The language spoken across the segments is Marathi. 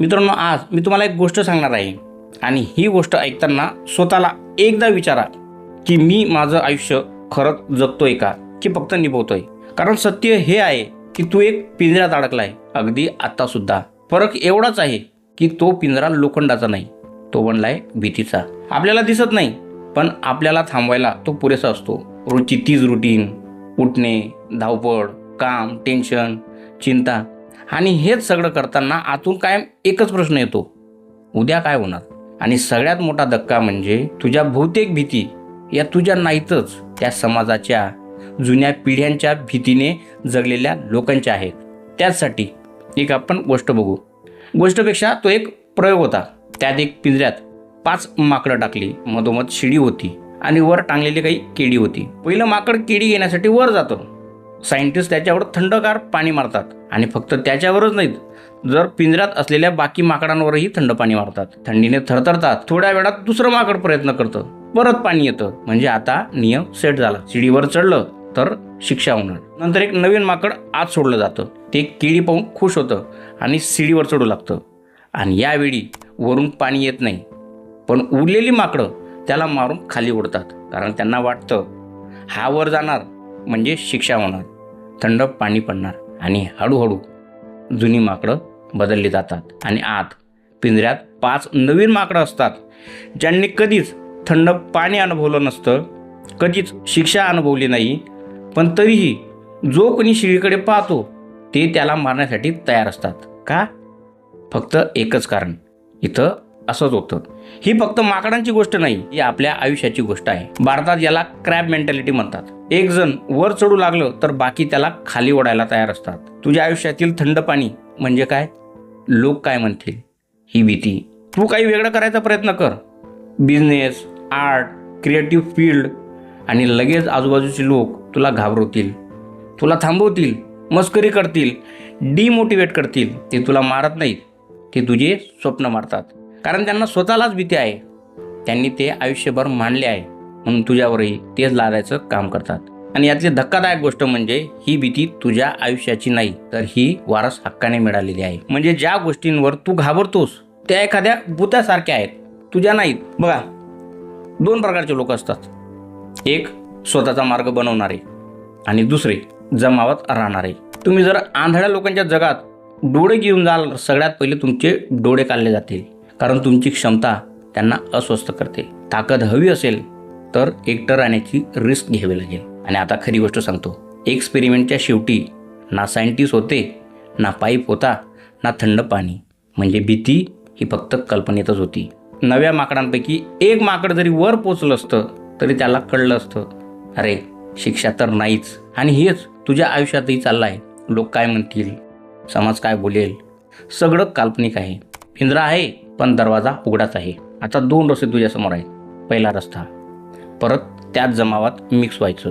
मित्रांनो आज मी तुम्हाला एक गोष्ट सांगणार आहे. आणि ही गोष्ट ऐकताना स्वतःला एकदा विचारा की मी माझं आयुष्य खरंच जगतोय का की फक्त निभवतोय? कारण सत्य हे आहे की तू एक पिंजऱ्यात अडकलाय. अगदी आत्तासुद्धा फरक एवढाच आहे की तो पिंजरा लोखंडाचा नाही तो बनलाय भीतीचा. आपल्याला दिसत नाही पण आपल्याला थांबवायला तो पुरेसा असतो. रोजची तीच रुटीन उठणे धावपळ काम टेन्शन चिंता. आणि हेच सगळं करताना आतून कायम एकच प्रश्न येतो. उद्या काय होणार? आणि सगळ्यात मोठा धक्का म्हणजे तुझ्या बहुतेक भीती या तुझ्या नाहीतच त्या समाजाच्या जुन्या पिढ्यांच्या भीतीने जगलेल्या लोकांच्या आहेत. त्याचसाठी एक आपण गोष्ट बघू. गोष्टपेक्षा तो एक प्रयोग होता. त्यात एक पिंजऱ्यात पाच माकडं टाकली. मधोमध शिडी होती आणि वर टांगलेली काही केडी होती. पहिलं माकड केडी घेण्यासाठी वर जातं. सायंटिस्ट त्याच्यावर थंडगार पाणी मारतात आणि फक्त त्याच्यावरच नाहीत जर पिंजऱ्यात असलेल्या बाकी माकडांवरही थंड पाणी मारतात. थंडीने थरथरतात. थोड्या वेळात दुसरं माकड प्रयत्न करतं. परत पाणी येतं. म्हणजे आता नियम सेट झाला. शिडीवर चढलं तर शिक्षा होणार. नंतर एक नवीन माकड आत सोडलं जातं. ते केळी पाहून खुश होतं आणि शिडीवर चढू लागतं. आणि यावेळी वरून पाणी येत नाही. पण उरलेली माकडं त्याला मारून खाली उडतात कारण त्यांना वाटतं हा वर जाणार. म्हणजे शिक्षा होणार थंड पाणी पडणार आणि हळूहळू जुनी माकडं बदलली जातात आणि आत पिंजऱ्यात पाच नवीन माकडं असतात ज्यांनी कधीच थंड पाणी अनुभवलं नसतं कधीच शिक्षा अनुभवली नाही पण तरीही जो कोणी शिळीकडे पाहतो ते त्याला मारण्यासाठी तयार असतात. का? फक्त एकच कारण इथं असंच होतं. ही फक्त माकडांची गोष्ट नाही ही आपल्या आयुष्याची गोष्ट आहे. भारतात याला क्रॅब मेंटॅलिटी म्हणतात. एक जण वर चढू लागलं तर बाकी त्याला खाली ओढायला तयार असतात. तुझ्या आयुष्यातील थंड पाणी म्हणजे काय? लोक काय म्हणतील? ही भीती. तू काही वेगळं करायचा प्रयत्न कर. बिझनेस आर्ट क्रिएटिव्ह फील्ड आणि लगेच आजूबाजूचे लोक तुला घाबरवतील. तुला थांबवतील मस्करी करतील डिमोटिवेट करतील. ते तुला मारत नाहीत. ते तुझे स्वप्न मारतात. कारण त्यांना स्वतःलाच भीती आहे. त्यांनी ते आयुष्यभर मांडले आहे. म्हणून तुझ्यावरही तेच लादायचं काम करतात. आणि यातली धक्कादायक गोष्ट म्हणजे ही भीती तुझ्या आयुष्याची नाही तर ही वारस हक्काने मिळालेली आहे. म्हणजे ज्या गोष्टींवर तू घाबरतोस त्या एखाद्या भूतासारख्या आहेत. तुझ्या नाहीत. बघा दोन प्रकारचे लोक असतात. एक स्वतःचा मार्ग बनवणारे. आणि दुसरे जमावात राहणारे. तुम्ही जर आंधळ्या लोकांच्या जगात डोळे घेऊन जाल सगळ्यात पहिले तुमचे डोळे काढले जातील. कारण तुमची क्षमता त्यांना अस्वस्थ करते. ताकद हवी असेल तर एकटं राहण्याची रिस्क घ्यावी लागेल. आणि आता खरी गोष्ट सांगतो एक्सपेरिमेंटच्या शेवटी ना सायंटिस्ट होते ना पाईप होता ना थंड पाणी. म्हणजे भीती ही फक्त कल्पनेतच होती. नव्या माकडांपैकी एक माकड जरी वर पोचलं असतं तरी त्याला कळलं असतं अरे शिक्षा तर नाहीच. आणि हेच तुझ्या आयुष्यातही चाललं आहे लोक काय म्हणतील? समाज काय बोलेल? सगळं काल्पनिक आहे. पिंजरा आहे. पण दरवाजा उघडाच आहे. आता दोन रस्ते तुझ्यासमोर आहेत. पहिला रस्ता. परत त्याच जमावात मिक्स व्हायचं.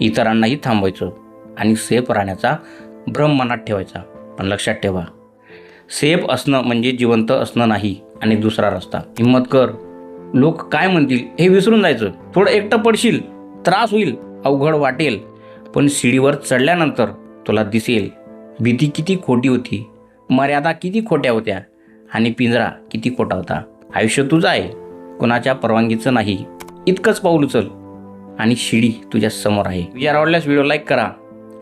इतरांनाही थांबवायचं आणि सेफ राहण्याचा भ्रम मनात ठेवायचा. पण लक्षात ठेवा. सेफ असणं म्हणजे जिवंत असणं नाही आणि दुसरा रस्ता. हिंमत कर. लोक काय म्हणतील हे विसरून जायचं. थोडं एकटं पडशील. त्रास होईल. अवघड वाटेल. पण शिडीवर चढल्यानंतर तुला दिसेल. भीती किती खोटी होती. मर्यादा किती खोट्या होत्या. आणि पिंजरा किती खोटा होता. आयुष्य तुझं आहे. कुणाच्या परवानगीचं नाही. इतकंच पाऊल उचल. आणि शिडी तुझ्या समोर आहे. विचार आवडल्यास व्हिडिओ लाईक करा.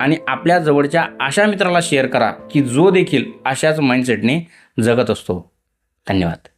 आणि आपल्या जवळच्या अशा मित्राला शेअर करा की जो देखील अशाच माइंडसेटने जगत असतो. धन्यवाद.